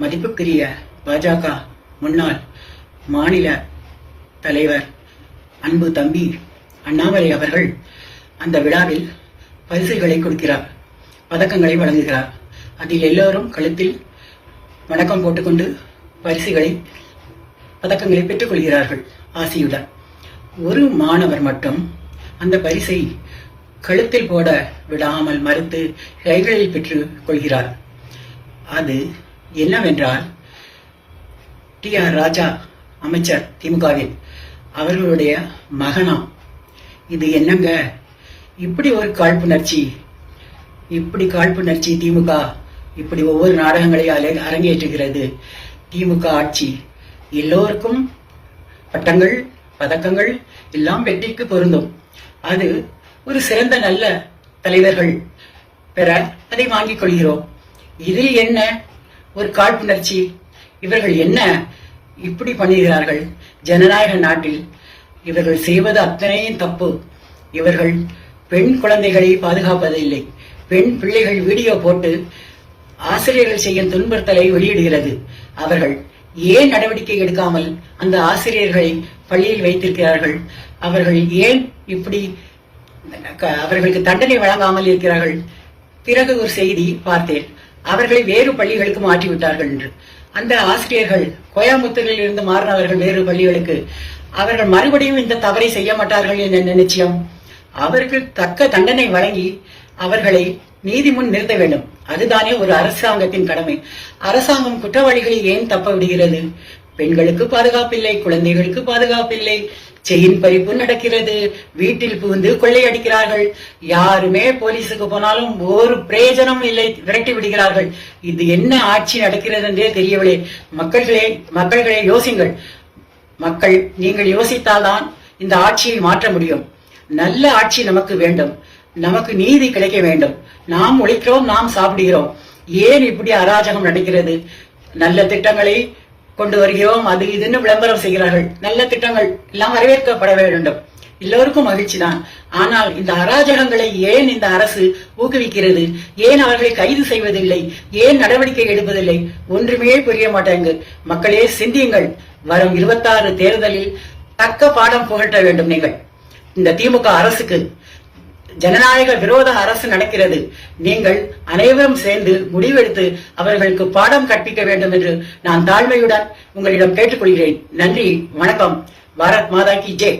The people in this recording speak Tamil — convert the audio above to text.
மதிப்புக்குரிய பாஜக முன்னாள் மாநில தலைவர் அன்பு தம்பி அண்ணாமலை அவர்கள் அந்த விழாவில் பரிசுகளை கொடுக்கிறார் பதக்கங்களை வழங்குகிறார். அதில் எல்லோரும் கழுத்தில் வணக்கம் போட்டுக்கொண்டு பரிசுகளை பதக்கங்களை பெற்றுக் கொள்கிறார்கள். ஆசியுடன். ஒரு மாணவர் மட்டும் அந்த பரிசை கழுத்தில் போட விடாமல் மறுத்து கைகளில் பெற்றுக் கொள்கிறார். அது என்னவென்றால் டி ஆர் ராஜா அமைச்சர் திமுகவில் அவர்களுடைய மகனாம். இது என்னங்க? இப்படி ஒரு காழ்ப்புணர்ச்சி இப்படி காழ்ப்புணர்ச்சி திமுக இப்படி ஒவ்வொரு நாடகங்களையும் அலை- அரங்கேற்றுகிறது. திமுக ஆட்சி எல்லோருக்கும் பட்டங்கள் பதக்கங்கள் எல்லாம் வெற்றிக்கு பொருந்தும். அது ஒரு சிறந்த நல்ல தலைவர்கள் பெற அதை வாங்கிக் கொள்கிறோம். இதில் என்ன ஒரு காழ்ப்புணர்ச்சி. இவர்கள் என்ன? இப்படி பண்ணுகிறார்கள் ஜனநாயக நாட்டில் இவர்கள் செய்வது அத்தனையும் தப்பு. இவர்கள் பெண் குழந்தைகளை பாதுகாப்பதில்லை. பெண் பிள்ளைகள் வீடியோ போட்டு ஆசிரியர்கள் செய்யும் துன்புறுத்தலை வெளியிடுகிறது. அவர்கள் ஏன் நடவடிக்கை எடுக்காமல் அந்த ஆசிரியர்களை பள்ளியில் வைத்திருக்கிறார்கள்? அவர்கள் ஏன் இப்படி க- அவர்களுக்கு தண்டனை வழங்காமல் இருக்கிறார்கள்? பிறகு ஒரு செய்தி பார்த்தேன். அவர்களை வேறு பள்ளிகளுக்கு மாற்றி விட்டார்கள் என்று. அந்த ஆசிரியர்கள் கோயம்புத்தூரில் இருந்து மாறினவர்கள் வேறு பள்ளிகளுக்கு. அவர்கள் மறுபடியும் இந்த தவறை செய்ய மாட்டார்கள் என்ற நிச்சயம். அவருக்கு தக்க தண்டனை வழங்கி அவர்களை நீதி முன் நிறுத்த வேண்டும். அதுதானே ஒரு அரசாங்கத்தின் கடமை. அரசாங்கம் குற்றவாளிகளை ஏன் தப்ப விடுகிறது? பெண்களுக்கு பாதுகாப்பில்லை குழந்தைகளுக்கு பாதுகாப்பில்லை. செயின் பறிப்பு நடக்கிறது. வீட்டில் புகுந்து கொள்ளையடிக்கிறார்கள் யாருமே போலீஸுக்கு போனாலும் ஒரு பிரயோஜனம் இல்லை. விரட்டி விடுகிறார்கள். இது என்ன ஆட்சி நடக்கிறது என்றே தெரியவில்லை. மக்கள்களே மக்கள்களே யோசிங்கள். மக்கள் நீங்கள் யோசித்தால்தான் இந்த ஆட்சியை மாற்ற முடியும். நல்ல ஆட்சி நமக்கு வேண்டும். நமக்கு நீதி கிடைக்க வேண்டும். நாம் உழைக்கிறோம் நாம் சாப்பிடுகிறோம். ஏன் இப்படி அராஜகம் நடக்கிறது? நல்ல திட்டங்களை கொண்டு வருகிறோம். அது இதுன்னு விளம்பரம் செய்கிறார்கள். நல்ல திட்டங்கள் எல்லாம் வரவேற்கப்பட வேண்டும். எல்லோருக்கும் மகிழ்ச்சி தான் ஆனால் இந்த அராஜகங்களை ஏன் இந்த அரசு ஊக்குவிக்கிறது? ஏன் அவர்களை கைது செய்வதில்லை? ஏன் நடவடிக்கை எடுப்பதில்லை? ஒன்றுமே புரிய மாட்டேங்கு மக்களே சிந்தியுங்கள். வரும் இருபத்தாறு தேர்தலில் தக்க பாடம் புகட்ட வேண்டும் நீங்கள். இந்த திமுக அரசுக்கு ஜனநாயக விரோத அரசு நடக்கிறது. நீங்கள் அனைவரும் சேர்ந்து முடிவெடுத்து அவர்களுக்கு பாடம் கற்பிக்க வேண்டும் என்று நான் தாழ்மையுடன் உங்களிடம் கேட்டுக்கொள்கிறேன். நன்றி வணக்கம். பாரத் மாதா கி ஜெய்